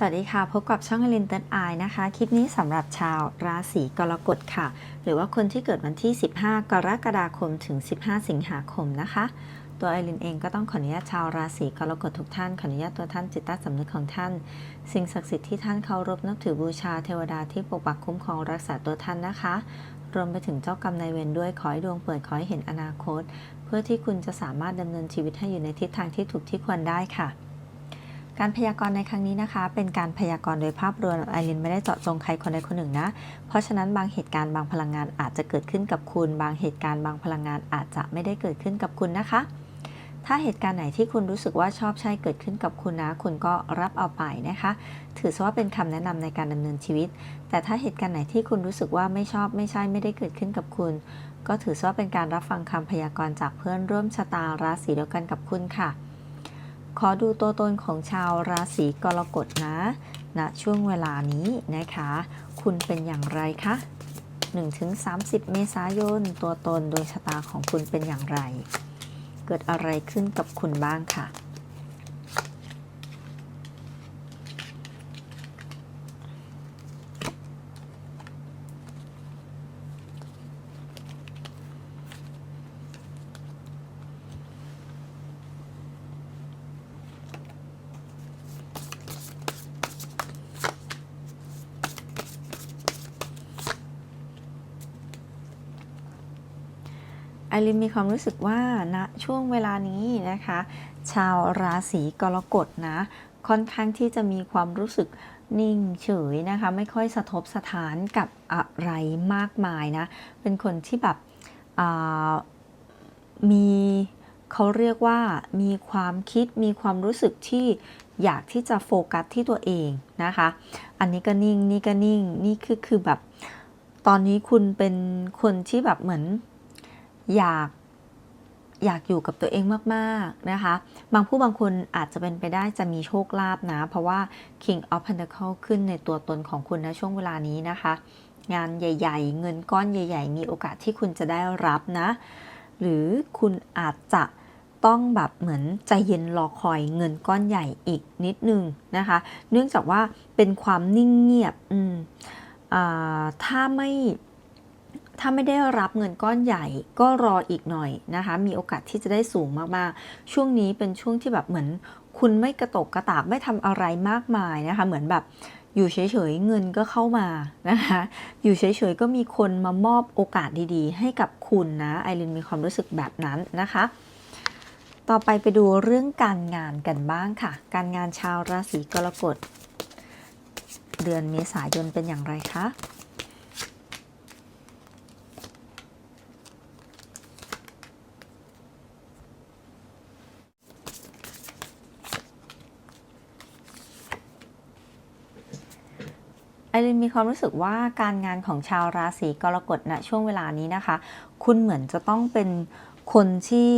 สวัสดีค่ะ พบกับช่องอลินเติร์ไอนะคะ คลิปนี้สำหรับชาวราศีกรกฎค่ะ หรือว่าคนที่เกิดวันที่ 15 กรกฎาคมถึง 15 สิงหาคมนะคะ ตัวไอรินเองก็ต้องขออนุญาตชาวราศีกรกฎทุกท่าน ขออนุญาตตัวท่านจิตใต้สำนึกของท่าน สิ่งศักดิ์สิทธิ์ที่ท่านเคารพนับถือบูชาเทวดาที่ปกปักคุ้มครองรักษาตัวท่านนะคะ รวมไปถึงเจ้ากรรมนายเวรด้วยขอให้ดวงเปิดขอให้เห็นอนาคต เพื่อที่คุณจะสามารถดำเนินชีวิตให้อยู่ในทิศทางที่ถูกที่ควรได้ค่ะ การพยากรณ์ในครั้งนี้นะคะ เป็นการพยากรณ์โดยภาพรวมไอรินไม่ได้เจาะจงใครคนใดคนหนึ่งนะ เพราะฉะนั้นบางเหตุการณ์บางพลังงานอาจจะเกิดขึ้นกับคุณ บางเหตุการณ์บางพลังงานอาจจะไม่ได้เกิดขึ้นกับคุณนะคะ ถ้าเหตุการณ์ไหนที่คุณรู้สึกว่าชอบใช่เกิดขึ้นกับคุณนะ คุณก็รับเอาไปนะคะ ถือซะว่าเป็นคำแนะนำในการดำเนินชีวิต แต่ถ้าเหตุการณ์ไหนที่คุณรู้สึกว่าไม่ชอบไม่ใช่ไม่ได้เกิดขึ้นกับคุณ ก็ถือซะว่าเป็นการรับฟังคำพยากรณ์จากเพื่อนร่วมชะตาราศีเดียวกันกับคุณค่ะ ขอดูตัวตนของชาวราศีกรกฎนะณนะช่วงเวลานี้นะคะ คุณเป็นอย่างไรคะ1-30 เมษายน ตัวตนโดยชะตาของคุณเป็นอย่างไร เกิดอะไรขึ้นกับคุณบ้างค่ะอ รินมีความรู้สึกว่าณนะช่วงเวลานี้นะคะ ชาวราศีกรกฎนะ ค่อนข้างที่จะมีความรู้สึกนิ่งเฉยนะคะ ไม่ค่อยสะทบสถานกับอะไรมากมายนะ เป็นคนที่แบบมีเขาเรียกว่ามีความคิดมีความรู้สึกที่อยากที่จะโฟกัสที่ตัวเองนะคะ อันนี้ก็นิ่งนี่ก็นิ่งนี่คือคือแบบ ตอนนี้คุณเป็นคนที่แบบเหมือน อยากอยากอยู่กับตัวเองมากๆนะคะ บางผู้บางคนอาจจะเป็นไปได้จะมีโชคลาภนะ เพราะว่า King of Pentacle ขึ้นในตัวตนของคุณนะช่วงเวลานี้นะคะ งานใหญ่ ๆ เงินก้อนใหญ่ ๆ มีโอกาสที่คุณจะได้รับนะ หรือคุณอาจจะต้องแบบเหมือนใจเย็นรอคอยเงินก้อนใหญ่อีกนิดนึงนะคะ เนื่องจากว่าเป็นความนิ่งเงียบ อืมอ่าถ้าไม่ ถ้าไม่ได้รับเงินก้อนใหญ่ก็รออีกหน่อยนะคะ มีโอกาสที่จะได้สูงมากๆ ช่วงนี้เป็นช่วงที่แบบเหมือน คุณไม่กระตกกระตากไม่ทำอะไรมากมายนะคะ เหมือนแบบอยู่เฉยๆเงินก็เข้ามานะคะ อยู่เฉยๆก็มีคนมามอบโอกาสดีๆ ให้กับคุณนะไอรินมีความรู้สึกแบบนั้นนะคะ ต่อไปไปดูเรื่องการงานกันบ้างค่ะ การงานชาวราศีกรกฎ เดือนเมษายนเป็นอย่างไรคะ ไอรินมีความรู้สึกว่าการงานของชาวราศีกรกฎณช่วงเวลานี้นะคะ คุณเหมือนจะต้องเป็นคนที่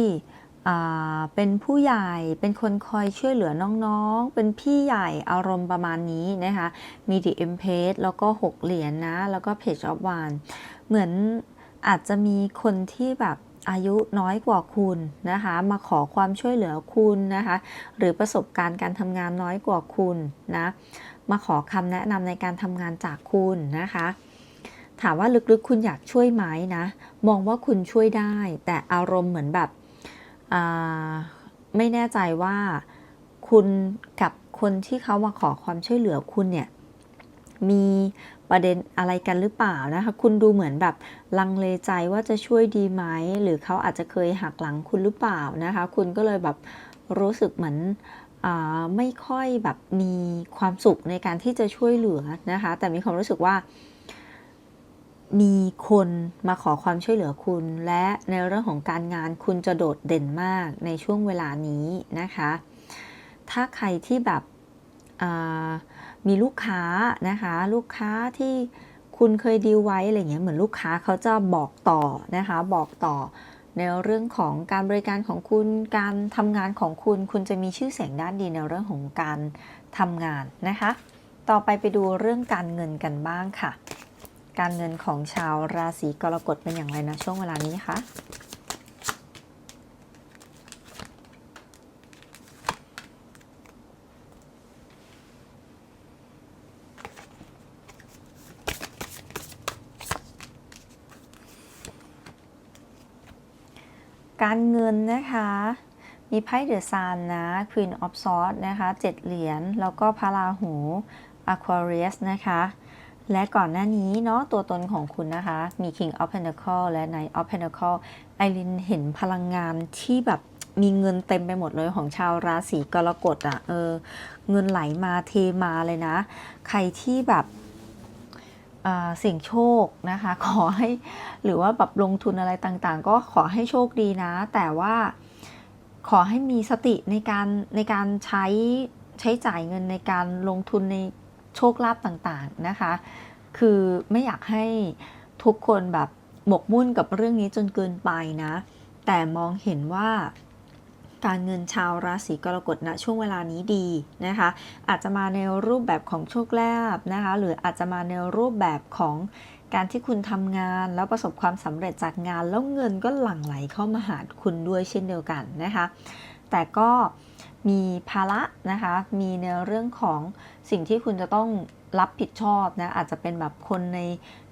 เป็นผู้ใหญ่ เป็นคนคอยช่วยเหลือน้องๆ เป็นพี่ใหญ่อารมณ์ประมาณนี้นะคะ มี The Empress แล้วก็ 6 เหรียญนะแล้วก็ Page of Wands เหมือนอาจจะมีคนที่แบบ อายุน้อยกว่าคุณนะคะ มาขอความช่วยเหลือคุณนะคะ หรือประสบการณ์การทำงานน้อยกว่าคุณนะมาขอคำแนะนำในการทำงานจากคุณนะคะ ถามว่าลึกๆคุณอยากช่วยไหมนะ มองว่าคุณช่วยได้ แต่อารมณ์เหมือนแบบไม่แน่ใจว่าคุณกับคนที่เขามาขอความช่วยเหลือคุณเนี่ย มีประเด็นอะไรกันหรือเปล่านะคะ คุณดูเหมือนแบบลังเลใจว่าจะช่วยดีไหม หรือเขาอาจจะเคยหักหลังคุณหรือเปล่านะคะ คุณก็เลยแบบรู้สึกเหมือนอไม่ค่อยแบบมีความสุขในการที่จะช่วยเหลือนะคะ แต่มีความรู้สึกว่า มีคนมาขอความช่วยเหลือคุณ และในเรื่องของการงานคุณจะโดดเด่นมากในช่วงเวลานี้นะคะ ถ้าใครที่แบบ มีลูกค้านะคะ ลูกค้าที่คุณเคยดีลไว้อะไรเงี้ยเหมือนลูกค้าเขาจะบอกต่อนะคะ บอกต่อในเรื่องของการบริการของคุณ การทำงานของคุณ คุณจะมีชื่อเสียงด้านดีในเรื่องของการทำงานนะคะ ต่อไปไปดูเรื่องการเงินกันบ้างค่ะ การเงินของชาวราศีกรกฎเป็นอย่างไรนะช่วงเวลานี้คะ การเงินนะคะ มีไพ่เดอะซันนะ Queen of Swords นะคะเจ็ดเหรียญ แล้วก็พระราหู Aquarius นะคะ และก่อนหน้านี้เนาะตัวตนของคุณนะคะ มี King of Pentacle และ Knight of Pentacle ไอรินเห็นพลังงานที่แบบมีเงินเต็มไปหมดเลยของชาวราศีกรกฎอะ่ะเออเงินไหลมาเทมาเลยนะ ใครที่แบบ เสี่ยงโชคนะคะ ขอให้หรือว่าแบบลงทุนอะไรต่างๆ ก็ขอให้โชคดีนะ แต่ว่าขอให้มีสติในการในการใช้ใช้จ่ายเงินในการลงทุนในโชคลาภต่างๆนะคะ คือไม่อยากให้ทุกคนแบบหมกมุ่นกับเรื่องนี้จนเกินไปนะ แต่มองเห็นว่า การเงินชาวราศีกรกฎณช่วงเวลานี้ดีนะคะ อาจจะมาในรูปแบบของโชคลาภนะคะ หรืออาจจะมาในรูปแบบของการที่คุณทำงานแล้วประสบความสำเร็จจากงาน แล้วเงินก็หลั่งไหลเข้ามาหาคุณด้วยเช่นเดียวกันนะคะ แต่ก็มีภาระนะคะ มีในเรื่องของสิ่งที่คุณจะต้องรับผิดชอบนะ อาจจะเป็นแบบคนใน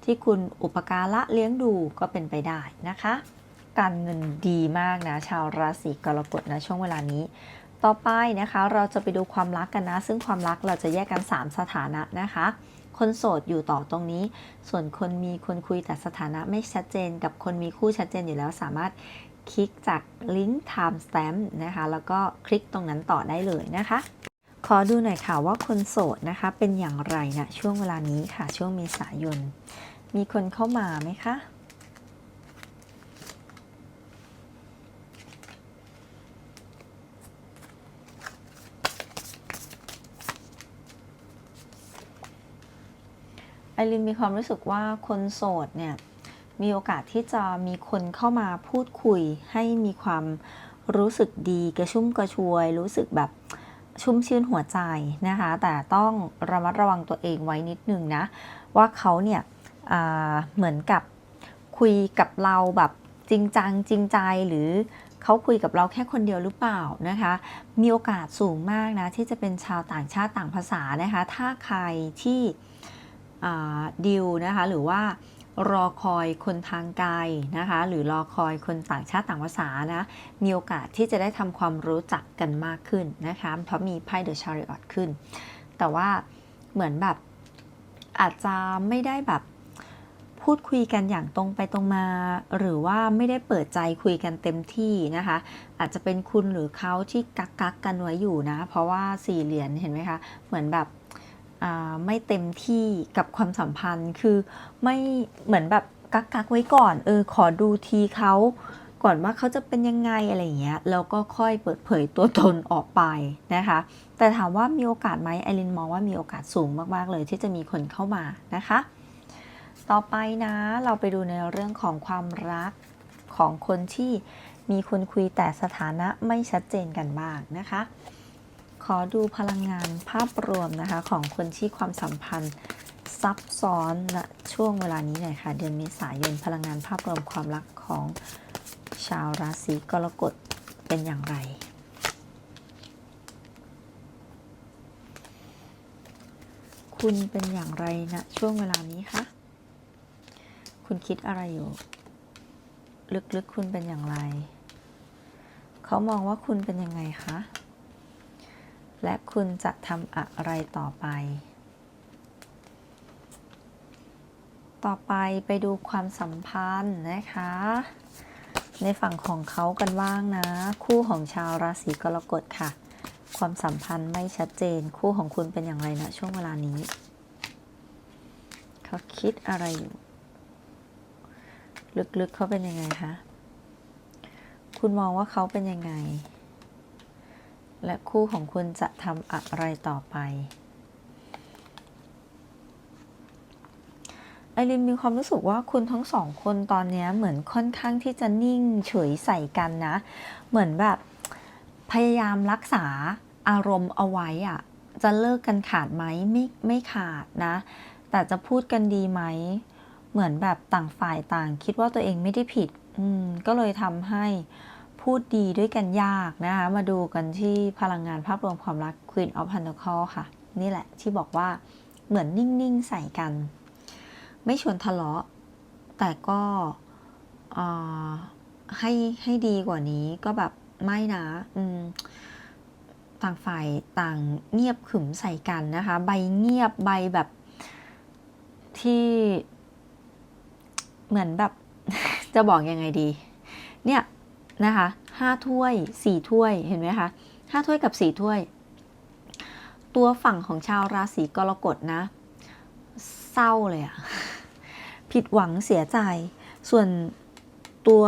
ที่คุณอุปการะเลี้ยงดูก็เป็นไปได้นะคะ การเงินดีมากนะ ชาวราศีกรกฎนะช่วงเวลานี้ ต่อไปนะคะเราจะไปดูความรักกันนะ ซึ่งความรักเราจะแยกกัน 3 สถานะนะคะ คนโสดอยู่ต่อตรงนี้ ส่วนคนมีคนคุยแต่สถานะไม่ชัดเจน กับคนมีคู่ชัดเจนอยู่แล้วสามารถคลิกจากลิงก์ time stamp นะคะ แล้วก็คลิกตรงนั้นต่อได้เลยนะคะ ขอดูหน่อยค่ะว่าคนโสดนะคะเป็นอย่างไรนะช่วงเวลานี้ค่ะช่วงเมษายน มีคนเข้ามาไหมคะ ไอรินมีความรู้สึกว่าคนโสดเนี่ยมีโอกาสที่จะมีคนเข้ามาพูดคุย ให้มีความรู้สึกดีกระชุ่มกระชวย รู้สึกแบบชุ่มชื่นหัวใจนะคะ แต่ต้องระมัดระวังตัวเองไว้นิดนึงนะ ว่าเขาเนี่ยเหมือนกับคุยกับเราแบบจริงจังจริงใจหรือเขาคุยกับเราแค่คนเดียวหรือเปล่านะคะ มีโอกาสสูงมากนะที่จะเป็นชาวต่างชาติต่างภาษานะคะ ถ้าใครที่ ดิวนะคะหรือว่ารอคอยคนทางไกลนะคะหรือรอคอยคนต่างชาติต่างภาษานะมีโอกาสที่จะได้ทำความรู้จักกันมากขึ้นนะคะเพราะมีไพ่เดอะชาริออตขึ้น แต่ว่าเหมือนแบบอาจจะไม่ได้แบบพูดคุยกันอย่างตรงไปตรงมา หรือว่าไม่ได้เปิดใจคุยกันเต็มที่นะคะ อาจจะเป็นคุณหรือเขาที่กักกักกันไว้อยู่นะ เพราะว่าสี่เหรียญเห็นไหมคะ เหมือนแบบ ไม่เต็มที่กับความสัมพันธ์ คือไม่เหมือนแบบกักกักๆไว้ก่อน เออ ขอดูทีเขาก่อนว่าเขาจะเป็นยังไงอะไรอย่างเงี้ย แล้วก็ค่อยเปิดเผยตัวตนออกไปนะคะ แต่ถามว่ามีโอกาสไหมไอรินมองว่ามีโอกาสสูงมากๆเลยที่จะมีคนเข้ามานะคะ ต่อไปนะเราไปดูในเรื่องของความรักของคนที่มีคนคุยแต่สถานะไม่ชัดเจนกันบ้างนะคะ อดูพลังงานภาพรวมนะคะ ของคนที่ความสัมพันธ์ซับซ้อนณช่วงเวลานี้หน่อยค่ะ เดือนเมษายนพลังงานภาพรวมความรักของชาวราศีกรกฎเป็นอย่างไรคุณเป็นอย่างไรนะช่วงเวลานี้คะ คุณคิดอะไรอยู่ ลึกๆ คุณเป็นอย่างไร เขามองว่าคุณเป็นยังไงคะ และคุณจะทำอะไรต่อไป ต่อไปไปดูความสัมพันธ์นะคะ ในฝั่งของเขากันบ้างนะ คู่ของชาวราศีกรกฎค่ะ ความสัมพันธ์ไม่ชัดเจน คู่ของคุณเป็นอย่างไรนะช่วงเวลานี้ เขาคิดอะไรอยู่ ลึกๆเขาเป็นยังไงคะ คุณมองว่าเขาเป็นยังไง และคู่ของคุณจะทำอะไรต่อไป ไอรินมีความรู้สึกว่าคุณทั้งสองคนตอนนี้เหมือนค่อนข้างที่จะนิ่งเฉยใส่กันนะ เหมือนแบบพยายามรักษาอารมณ์เอาไว้อะจะเลิกกันขาดไหมไม่ไม่ขาดนะ แต่จะพูดกันดีไหม เหมือนแบบต่างฝ่ายต่าง คิดว่าตัวเองไม่ได้ผิด อืมก็เลยทำให้ พูดดีด้วยกันยากนะคะ มาดูกันที่พลังงานภาพรวมความรัก Queen of Pentacles ค่ะ นี่แหละที่บอกว่าเหมือนนิ่ง ๆ ใส่กัน ไม่ชวนทะเลาะ แต่ก็ให้ให้ดีกว่านี้ก็แบบไม่นะต่างฝ่ายต่างเงียบขึมใส่กันนะคะ ใบเงียบใบแบบที่เหมือนแบบ จะบอกยังไงดี เนี่ย นะคะห้าถ้วยสี่ถ้วยเห็นไหมคะห้าถ้วยกับสี่ถ้วย ตัวฝั่งของชาวราศีกรกฎนะ เศร้าเลยอะผิดหวังเสียใจ ส่วนตัว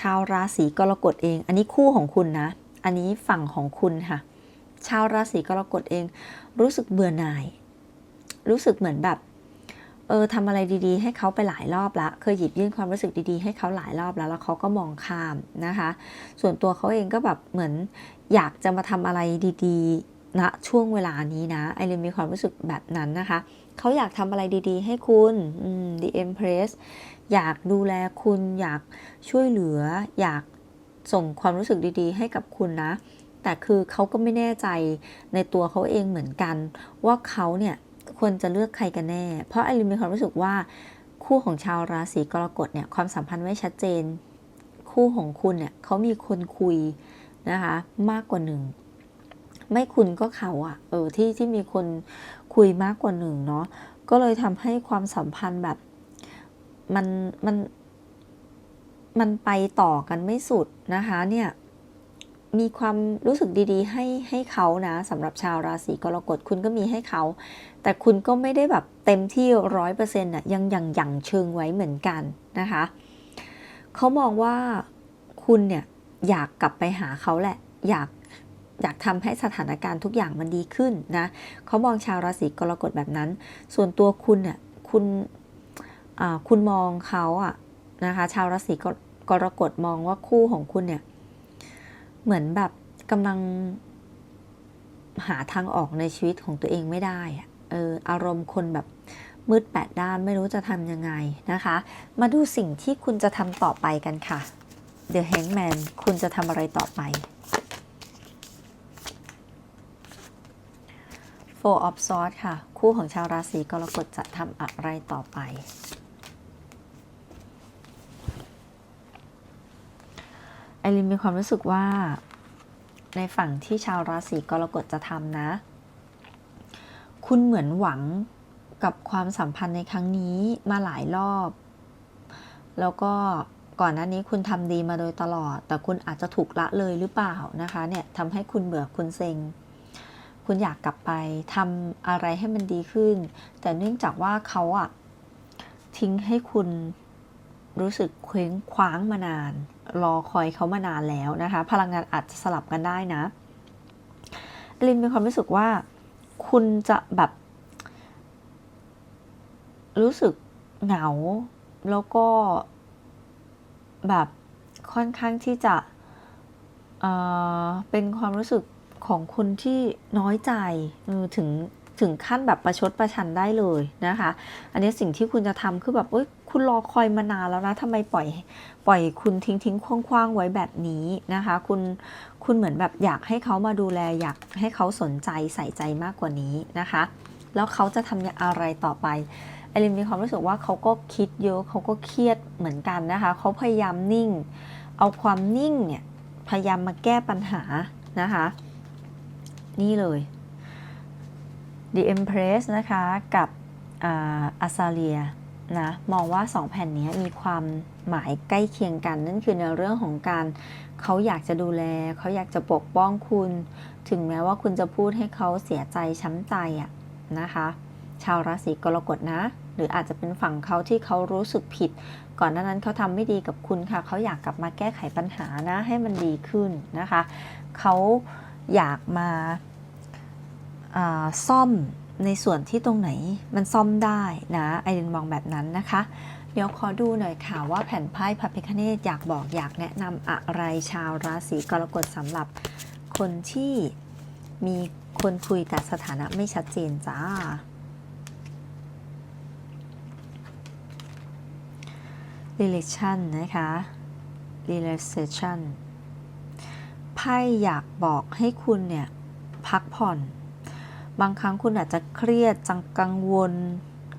ชาวราศีกรกฎเอง อันนี้คู่ของคุณนะ อันนี้ฝั่งของคุณค่ะ ชาวราศีกรกฎเอง รู้สึกเบื่อหน่าย รู้สึกเหมือนแบบ เออทำอะไรดีๆ ให้เขาไปหลายรอบละเคยหยิบยื่นความรู้สึกดีๆ ให้เขาหลายรอบแล้วแล้วเขาก็มองข้ามนะคะ ส่วนตัวเขาเองก็แบบเหมือนอยากจะมาทำอะไรดีๆณนะช่วงเวลานี้นะไอเรนมีความรู้สึกแบบนั้นนะคะเขาอยากทำอะไรดี ๆ ให้คุณ The Empress อยากดูแลคุณ อยากช่วยเหลือ อยากส่งความรู้สึกดีๆ ให้กับคุณนะ แต่คือเขาก็ไม่แน่ใจในตัวเขาเองเหมือนกัน ว่าเขาเนี่ย ควรจะเลือกใครกันแน่ เพราะไอรินมีความรู้สึกว่าคู่ของชาวราศีกรกฎเนี่ยความสัมพันธ์ไม่ชัดเจน คู่ของคุณเนี่ยเขามีคนคุยนะคะมากกว่าหนึ่งไม่คุณก็เขาอะเออที่ที่มีคนคุยมากกว่าหนึ่งเนาะก็เลยทำให้ความสัมพันธ์แบบมันมันมันไปต่อกันไม่สุดนะคะเนี่ย มีความรู้สึกดีๆ ให้ให้เขานะสำหรับชาวราศีกรกฎคุณก็มีให้เขา แต่คุณก็ไม่ได้แบบเต็มที่ร้อยเปอร์เซ็นต์่ะยังยังยังเชิงไว้เหมือนกันนะคะเขามองว่าคุณเนี่ยอยากกลับไปหาเขาแหละ อยากอยากทำให้สถานการณ์ทุกอย่างมันดีขึ้นนะเขามองชาวราศีกรกฎแบบนั้น ส่วนตัวคุณเนี่ยคุณคุณมองเขาอะนะคะชาวราศีกรกฎมองว่าคู่ของคุณเนี่ย เหมือนแบบกำลังหาทางออกในชีวิตของตัวเองไม่ได้อะเอออารมณ์คนแบบมืดแปดด้านไม่รู้จะทำยังไงนะคะ มาดูสิ่งที่คุณจะทำต่อไปกันค่ะ The Hangman คุณจะทำอะไรต่อไป Four of Swords ค่ะ คู่ของชาวราศีกรกฎจะทำอะไรต่อไป อรินมีความรู้สึกว่า ในฝั่งที่ชาวราศีกรกฎจะทำนะ คุณเหมือนหวังกับความสัมพันธ์ในครั้งนี้มาหลายรอบ แล้วก็ก่อนหน้านี้คุณทำดีมาโดยตลอด แต่คุณอาจจะถูกละเลยหรือเปล่านะคะเนี่ยทำให้คุณเบื่อคุณเซ็ง คุณอยากกลับไปทำอะไรให้มันดีขึ้น แต่เนื่องจากว่าเขาอะทิ้งให้คุณรู้สึกเคว้งคว้างมานาน รอคอยเขามานานแล้วนะคะ พลังงานอาจจะสลับกันได้นะ ลินมีความรู้สึกว่า คุณจะแบบ รู้สึกเหงา แล้วก็แบบค่อนข้างที่จะเเป็นความรู้สึกของคนที่น้อยใจถึง ถึงขั้นแบบประชดประชันได้เลยนะคะ อันนี้สิ่งที่คุณจะทำคือแบบเอ้ยคุณรอคอยมานานแล้วนะทำไมปล่อยปล่อยคุณทิ้งทิ้งคว้างๆไว้แบบนี้นะคะ คุณคุณเหมือนแบบอยากให้เขามาดูแลอยากให้เขาสนใจใส่ใจมากกว่านี้นะคะ แล้วเขาจะทำอะไรต่อไปไอรินมีความรู้สึกว่าเขาก็คิดเยอะเขาก็เครียดเหมือนกันนะคะเขาพยายามนิ่ง เอาความนิ่งเนี่ยพยายามมาแก้ปัญหานะคะ นี่เลย The Empress นะคะกับอาซาเลียนะมองว่า 2 แผ่นนี้มีความหมายใกล้เคียงกัน นั่นคือในเรื่องของการเขาอยากจะดูแล เขาอยากจะปกป้องคุณ ถึงแม้ว่าคุณจะพูดให้เขาเสียใจช้ำใจอะนะคะ ชาวราศีกรกฎนะ หรืออาจจะเป็นฝั่งเขาที่เขารู้สึกผิด ก่อนหน้านั้นเขาทำไม่ดีกับคุณค่ะ เขาอยากกลับมาแก้ไขปัญหานะให้มันดีขึ้นนะคะ เขาอยากมา ซ่อมในส่วนที่ตรงไหนมันซ่อมได้นะไอรินมองแบบนั้นนะคะ เดี๋ยวขอดูหน่อยค่ะว่าแผ่นไพ่พระพิคเนตอยากบอกอยากแนะนำอะไรชาวราศีกรกฎสำหรับคนที่มีคนคุยแต่สถานะไม่ชัดเจนจ้า relation นะคะ relaxation ไพ่อยากบอกให้คุณเนี่ย พักผ่อน บางครั้งคุณอาจจะเครียดจังกังวล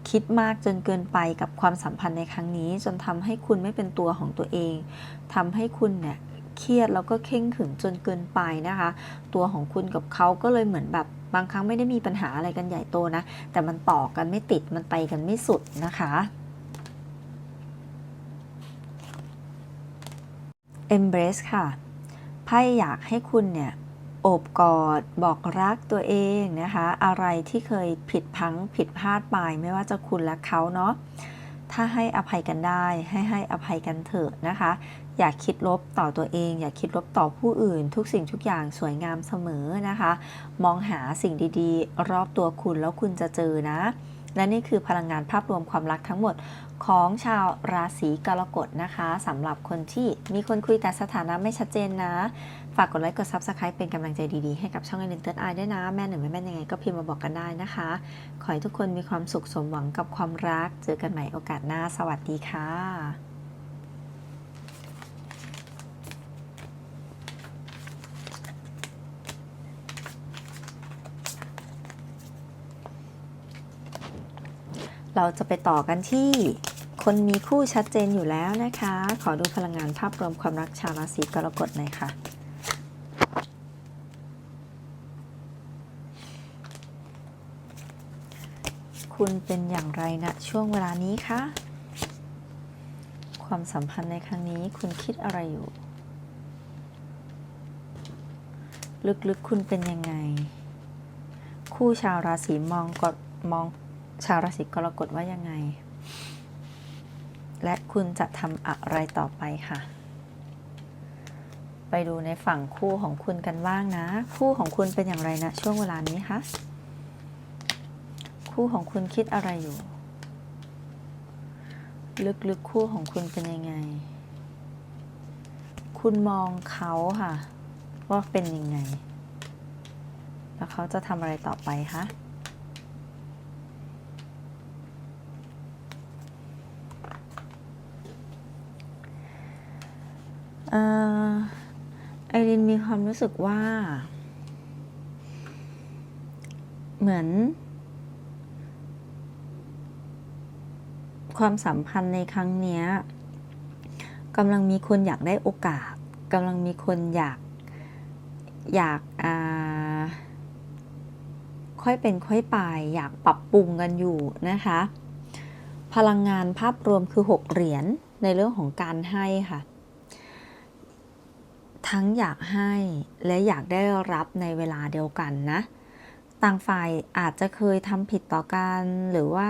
คิดมากจนเกินไปกับความสัมพันธ์ในครั้งนี้ จนทำให้คุณไม่เป็นตัวของตัวเองทำให้คุณเนี่ยเครียดแล้วก็เข่งขรึมจนเกินไปนะคะ ตัวของคุณกับเขาก็เลยเหมือนแบบบางครั้งไม่ได้มีปัญหาอะไรกันใหญ่โตนะ แต่มันต่อกันไม่ติดมันไปกันไม่สุดนะคะ Embrace ค่ะไพ่อยากให้คุณเนี่ย อบกอด บอกรักตัวเองนะคะ อะไรที่เคยผิดพังผิดพลาดไปไม่ว่าจะคุณและเขาเนาะถ้าให้อภัยกันได้ให้ให้อภัยกันเถอะนะคะ อย่าคิดลบต่อตัวเอง อย่าคิดลบต่อผู้อื่น ทุกสิ่งทุกอย่างสวยงามเสมอนะคะ มองหาสิ่งดีๆ รอบตัวคุณแล้วคุณจะเจอนะ และนี่คือพลังงานภาพรวมความรักทั้งหมดของชาวราศีกรกฎนะคะสำหรับคนที่มีคนคุยแต่สถานะไม่ชัดเจนนะ ฝากกดไลค์กด Subscribe เป็นกำลังใจดีๆ ให้กับช่องไอเดนเตอร์ไอด้วยนะ แม่หนึ่งไม่แม่ยังไงก็พิมพ์มาบอกกันได้นะคะ ขอให้ทุกคนมีความสุขสมหวังกับความรัก เจอกันใหม่โอกาสหน้า สวัสดีค่ะเราจะไปต่อกันที่คนมีคู่ชัดเจนอยู่แล้วนะคะ ขอดูพลังงานภาพรวมความรักชาวราศีกรกฎหน่อยค่ะ คุณเป็นอย่างไรนะช่วงเวลานี้คะ ความสัมพันธ์ในครั้งนี้คุณคิดอะไรอยู่ ลึกๆคุณเป็นยังไง คู่ชาวราศีมองกดมองชาวราศีกรกฎว่ายังไง และคุณจะทำอะไรต่อไปค่ะ ไปดูในฝั่งคู่ของคุณกันบ้างนะ คู่ของคุณเป็นอย่างไรนะช่วงเวลานี้คะ คู่ของคุณคิดอะไรอยู่ ลึกๆคู่ของคุณเป็นยังไง คุณมองเขาค่ะ ว่าเป็นยังไง แล้วเขาจะทำอะไรต่อไปคะออไอรินมีความรู้สึกว่า เหมือน ความสัมพันธ์ในครั้งนี้กำลังมีคนอยากได้โอกาสกำลังมีคนอยากอยากอ่าค่อยเป็นค่อยไปอยากปรับปรุงกันอยู่นะคะ พลังงานภาพรวมคือ 6 เหรียญในเรื่องของการให้ค่ะ ทั้งอยากให้และอยากได้รับในเวลาเดียวกันนะ ต่างฝ่ายอาจจะเคยทำผิดต่อกันหรือว่า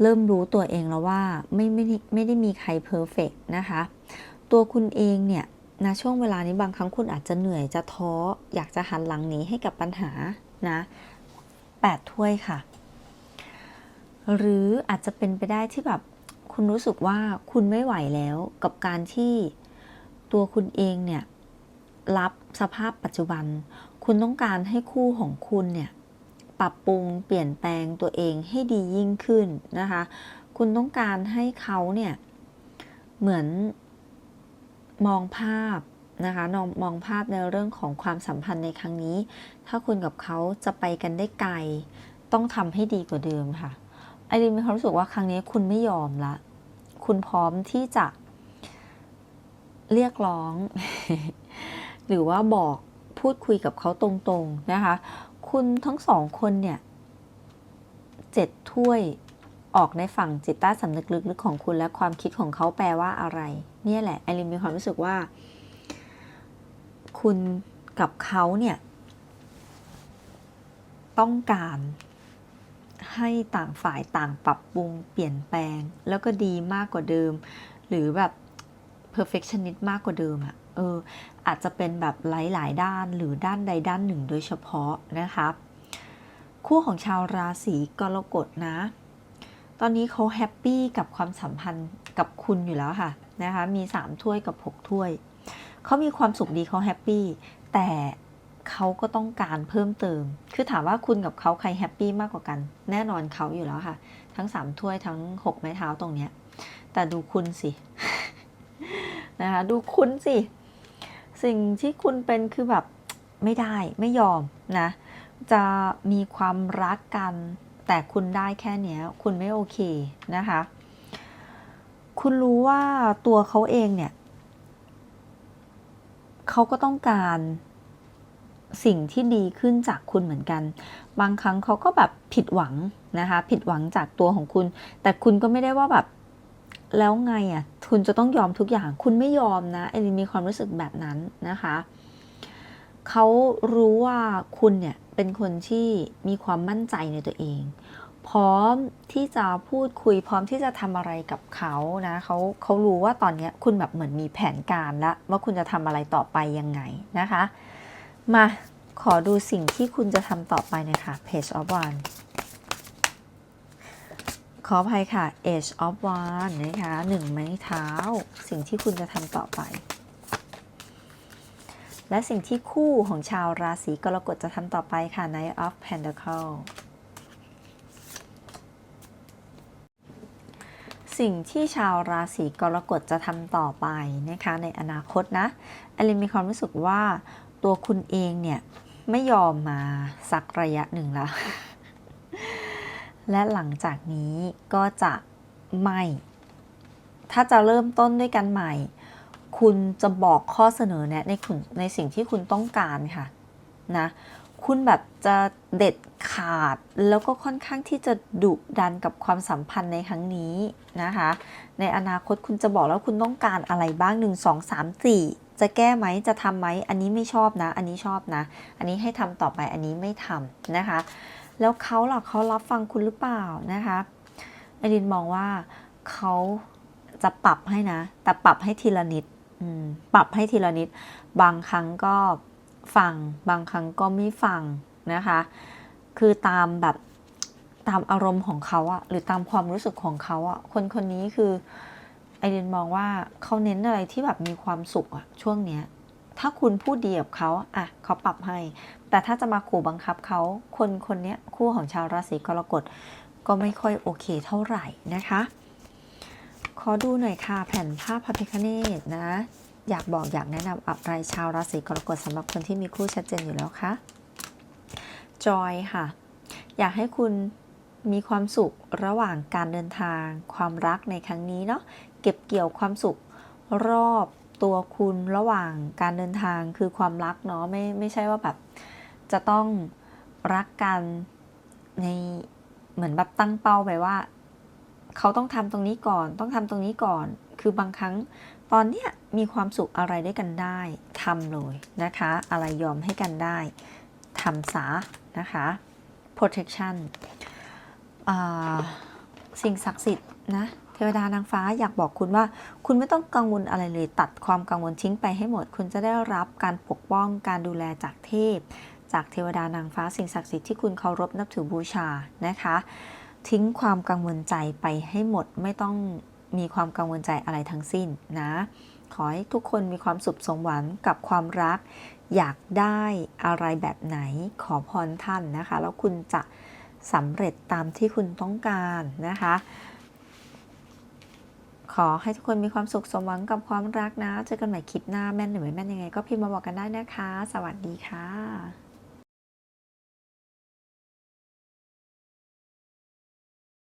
เริ่มรู้ตัวเองแล้วว่าไม่ไม่ไม่ได้มีใครเพอร์เฟกนะคะ ตัวคุณเองเนี่ยนะช่วงเวลานี้บางครั้งคุณอาจจะเหนื่อยจะท้อ อยากจะหันหลังหนีให้กับปัญหานะแปดถ้วยค่ะ หรืออาจจะเป็นไปได้ที่แบบคุณรู้สึกว่าคุณไม่ไหวแล้วกับการที่ตัวคุณเองเนี่ยรับสภาพปัจจุบัน คุณต้องการให้คู่ของคุณเนี่ย ปรับปรุงเปลี่ยนแปลงตัวเองให้ดียิ่งขึ้นนะคะ คุณต้องการให้เขาเนี่ย เหมือนมองภาพนะคะมองมองภาพในเรื่องของความสัมพันธ์ในครั้งนี้ ถ้าคุณกับเขาจะไปกันได้ไกล ต้องทำให้ดีกว่าเดิมค่ะ ไอรินมีความรู้สึกว่าครั้งนี้คุณไม่ยอมละ คุณพร้อมที่จะ เรียกร้อง หรือว่าบอกพูดคุยกับเขาตรงๆนะคะ คุณทั้งสองคนเนี่ยเจ็ดถ้วยออกในฝั่งจิตใต้สำนึกลึกๆของคุณและความคิดของเขาแปลว่าอะไร เนี่ยแหละไอรินมีความรู้สึกว่า คุณกับเขาเนี่ย ต้องการให้ต่างฝ่ายต่างปรับปรุงเปลี่ยนแปลง แล้วก็ดีมากกว่าเดิม หรือแบบ perfectionist มากกว่าเดิมอะเอออาจจะเป็นแบบหลาย ๆ ด้านหรือด้านใดด้านหนึ่งโดยเฉพาะนะคะคู่ของชาวราศีกรกฎนะ ตอนนี้เขาแฮปปี้กับความสัมพันธ์กับคุณอยู่แล้วค่ะนะคะมี 3 ถ้วยกับ 6 ถ้วย เขามีความสุขดีเขาแฮปปี้แต่เขาก็ต้องการเพิ่มเติม คือถามว่าคุณกับเขาใครแฮปปี้มากกว่ากัน แน่นอนเขาอยู่แล้วค่ะ ทั้ง 3 ถ้วยทั้ง 6 ไม้เท้าตรงเนี้ยแต่ดูคุณสิ นะคะดูคุณสิ สิ่งที่คุณเป็นคือแบบไม่ได้ไม่ยอมนะ จะมีความรักกัน แต่คุณได้แค่เนี้ย คุณไม่โอเคนะคะ คุณรู้ว่าตัวเขาเองเนี่ยเขาก็ต้องการสิ่งที่ดีขึ้นจากคุณเหมือนกัน บางครั้งเขาก็แบบผิดหวังนะคะ ผิดหวังจากตัวของคุณ แต่คุณก็ไม่ได้ว่าแบบ แล้วไงอะคุณจะต้องยอมทุกอย่าง คุณไม่ยอมนะเอลินมีความรู้สึกแบบนั้นนะคะเขารู้ว่าคุณเนี่ยเป็นคนที่มีความมั่นใจในตัวเอง พร้อมที่จะพูดคุยพร้อมที่จะทำอะไรกับเขานะเขาเขารู้ว่าตอนนี้คุณแบบเหมือนมีแผนการแล้วว่าคุณจะทำอะไรต่อไปยังไงนะคะ มาขอดูสิ่งที่คุณจะทำต่อไปนอยคะ Page of One ขออภัยค่ะ Age of One นะคะหนึ่งไม้เท้า สิ่งที่คุณจะทำต่อไป และสิ่งที่คู่ของชาวราศีกรกฎจะทำต่อไปค่ะ Knight of Pentacle สิ่งที่ชาวราศีกรกฎจะทำต่อไปนะคะในอนาคตนะอลินมีความรู้สึกว่าตัวคุณเองเนี่ยไม่ยอมมาสักระยะหนึ่งแล้ว และหลังจากนี้ก็จะไม่ ถ้าจะเริ่มต้นด้วยกันใหม่ คุณจะบอกข้อเสนอแนะในคุณในสิ่งที่คุณต้องการค่ะนะคุณแบบจะเด็ดขาดแล้วก็ค่อนข้างที่จะดุดันกับความสัมพันธ์ในครั้งนี้นะคะ ในอนาคตคุณจะบอกแล้วคุณต้องการอะไรบ้าง 1 2 3 4 จะแก้ไหมจะทำไหมอันนี้ไม่ชอบนะ อันนี้ชอบนะ อันนี้ให้ทำต่อไปอันนี้ไม่ทำนะคะ แล้วเขาล่ะเขารับฟังคุณหรือเปล่านะคะไอดินมองว่าเขาจะปรับให้นะ แต่ปรับให้ทีละนิดปรับให้ทีละนิด บางครั้งก็ฟัง บางครั้งก็ไม่ฟังนะคะ คือตามแบบตามอารมณ์ของเขาอะหรือตามความรู้สึกของเขาอะคนคนนี้คือไอเดนมองว่าเขาเน้นอะไรที่แบบมีความสุขอะช่วงเนี้ย ถ้าคุณพูดดีกับเขาอะเขาปรับให้ แต่ถ้าจะมาขู่บังคับเขาคนคนนี้คู่ของชาวราศีกรกฎก็ไม่ค่อยโอเคเท่าไหร่นะคะ ขอดูหน่อยค่ะแผ่นภาพพระพิคเนตนะ อยากบอกอยากแนะนำอะไรชาวราศีกรกฎสำหรับคนที่มีคู่ชัดเจนอยู่แล้วคะจอยค่ะ อยากให้คุณมีความสุขระหว่างการเดินทาง ความรักในครั้งนี้เนาะเก็บเกี่ยวความสุขรอบตัวคุณระหว่างการเดินทางคือความรักเนาะไม่ไม่ใช่ว่าแบบ จะต้องรักกันในเหมือนแบบตั้งเป้าไปว่า เขาต้องทำตรงนี้ก่อน ต้องทำตรงนี้ก่อน คือบางครั้งตอนเนี้ยมีความสุขอะไรด้วยกันได้ทำเลยนะคะ อะไรยอมให้กันได้ทำซะนะคะ protection สิ่งศักดิ์สิทธิ์นะเทวดานางฟ้าอยากบอกคุณว่า คุณไม่ต้องกังวลอะไรเลย ตัดความกังวลทิ้งไปให้หมด คุณจะได้รับการปกป้องการดูแลจากเทพ จากเทวดานางฟ้าสิ่งศักดิ์สิทธิ์ที่คุณเคารพนับถือบูชานะคะ ทิ้งความกังวลใจไปให้หมดไม่ต้องมีความกังวลใจอะไรทั้งสิ้นนะ ขอให้ทุกคนมีความสุขสมหวังกับความรัก อยากได้อะไรแบบไหนขอพรท่านนะคะ แล้วคุณจะสำเร็จตามที่คุณต้องการนะคะ ขอให้ทุกคนมีความสุขสมหวังกับความรักนะ เจอกันใหม่คลิปหน้าแม่นหรือไม่แม่นยังไง ก็พิมพ์มาบอกกันได้นะคะ สวัสดีค่ะ